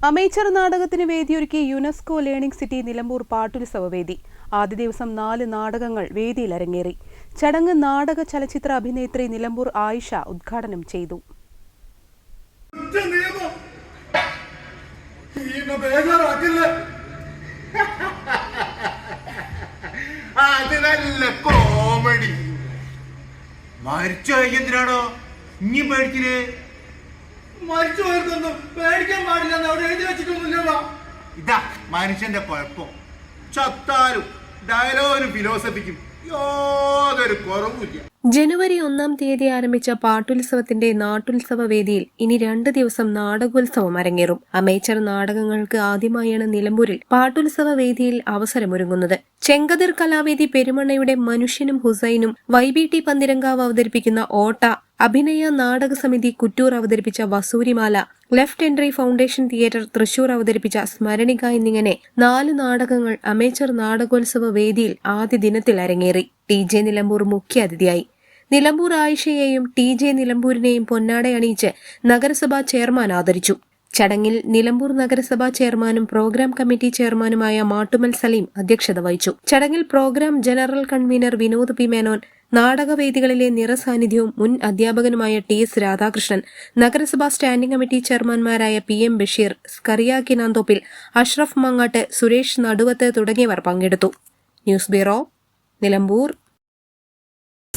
amateur നാടകത്തിന് വേദിയൊരുക്കി UNESCO learning city Nilambur പാട്ടുത്സവ വേദി ആദ്യ ദിവസം നാല് നാടകങ്ങൾ വേദിയിൽ അരങ്ങേറി ചടങ്ങ് നാടക ചലച്ചിത്ര അഭിനേത്രി നിലമ്പൂർ ആയിഷ ഉദ്ഘാടനം ചെയ്തു. കോമഡി. മരിച്ചു എന്തിനാണോ ഇനി പേടിച്ചിന് മരിച്ചു പോയതൊന്നും പേടിക്കാൻ പാടില്ലെന്ന് അവിടെ എഴുതി വെച്ചിട്ടൊന്നുമില്ലല്ലോ ഇതാ മനുഷ്യന്റെ കുഴപ്പം. ചത്താലും ഡയലോഗിനും ഫിലോസഫിക്കും യാതൊരു കുറവുമില്ല. ജനുവരി ഒന്നാം തീയതി ആരംഭിച്ച പാട്ടുത്സവത്തിന്റെ നാട്ടുത്സവ വേദിയിൽ ഇനി രണ്ട് ദിവസം നാടകോത്സവം അരങ്ങേറും. അമേച്ചർ നാടകങ്ങൾക്ക് ആദ്യമായാണ് നിലമ്പൂരിൽ പാട്ടുത്സവ വേദിയിൽ അവസരമൊരുങ്ങുന്നത്. ചെങ്കതിർ കലാവേദി പെരുമണ്ണയുടെ മനുഷ്യനും ഹുസൈനും വൈബി ടി പന്തിരങ്കാവ് അവതരിപ്പിക്കുന്ന ഓട്ട അഭിനയ നാടക സമിതി കുറ്റൂർ അവതരിപ്പിച്ച Vasoorimala left entry foundation theatre Thrissur അവതരിപ്പിച്ച സ്മരണിക എന്നിങ്ങനെ നാല് നാടകങ്ങൾ അമേച്ചർ നാടകോത്സവ വേദിയിൽ ആദ്യ ദിനത്തിൽ അരങ്ങേറി. ടി ജെ നിലമ്പൂർ മുഖ്യാതിഥിയായി നിലമ്പൂർ ആയിഷയെയും ടി ജെ നിലമ്പൂരിനെയും പൊന്നാടയണിയിച്ച് നഗരസഭാ ചെയർമാൻ ആദരിച്ചു. ചടങ്ങിൽ നിലമ്പൂർ നഗരസഭാ ചെയർമാനും പ്രോഗ്രാം കമ്മിറ്റി ചെയർമാനുമായ മാട്ടുമൽ സലീം അധ്യക്ഷത വഹിച്ചു. ചടങ്ങിൽ programme general convener Vinod P Menon നാടകവേദികളിലെ നിറസാന്നിധ്യവും മുൻ അധ്യാപകനുമായ ടി എസ് രാധാകൃഷ്ണൻ നഗരസഭാ സ്റ്റാൻഡിംഗ് കമ്മിറ്റി ചെയർമാൻമാരായ പി എം ബഷീർ സ്കറിയ കിനാന്തോപ്പിൽ അഷ്റഫ് മങ്ങാട്ട് സുരേഷ് നടുവത്ത് തുടങ്ങിയവർ പങ്കെടുത്തു. News bureau Nilambur.